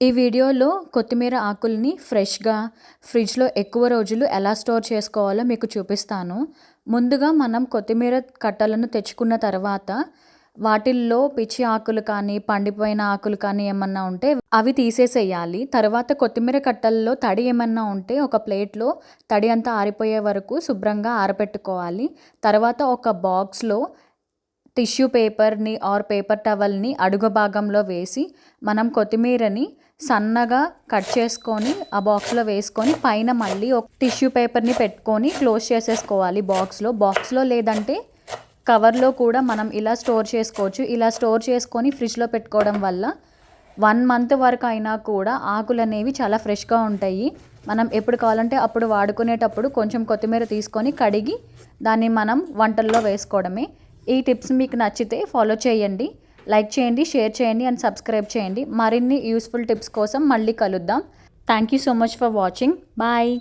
ఈ వీడియోలో కొత్తిమీర ఆకుల్ని ఫ్రెష్గా ఫ్రిడ్జ్లో ఎక్కువ రోజులు ఎలా స్టోర్ చేసుకోవాలో మీకు చూపిస్తాను. ముందుగా మనం కొత్తిమీర కట్టలను తెచ్చుకున్న తర్వాత వాటిల్లో పిచ్చి ఆకులు కానీ పండిపోయిన ఆకులు కానీ ఏమన్నా ఉంటే అవి తీసేసేయాలి. తర్వాత కొత్తిమీర కట్టల్లో తడి ఏమన్నా ఉంటే ఒక ప్లేట్లో తడి అంతా ఆరిపోయే వరకు శుభ్రంగా ఆరబెట్టుకోవాలి తర్వాత ఒక బాక్స్లో టిష్యూ పేపర్ని ఆర్ పేపర్ టవల్ని అడుగు భాగంలో వేసి మనం కొత్తిమీరని సన్నగా కట్ చేసుకొని ఆ బాక్స్లో వేసుకొని పైన మళ్ళీ ఒక టిష్యూ పేపర్ని పెట్టుకొని క్లోజ్ చేసేసుకోవాలి బాక్స్లో. బాక్స్లో లేదంటే కవర్లో కూడా మనం ఇలా స్టోర్ చేసుకోవచ్చు. ఇలా స్టోర్ చేసుకొని ఫ్రిడ్జ్లో పెట్టుకోవడం వల్ల వన్ మంత్ వరకు అయినా కూడా ఆకులు అనేవి చాలా ఫ్రెష్గా ఉంటాయి. మనం ఎప్పుడు కావాలంటే అప్పుడు వాడుకునేటప్పుడు కొంచెం కొత్తిమీర తీసుకొని కడిగి దాన్ని మనం వంటల్లో వేసుకోవడమే. ఈ టిప్స్ మీకు నచ్చితే ఫాలో చేయండి లైక్ చేయండి షేర్ చేయండి అండ్ సబ్స్క్రైబ్ చేయండి. మరిన్ని యూస్ఫుల్ టిప్స్ కోసం మళ్ళీ కలుద్దాం. Thank you so much for watching bye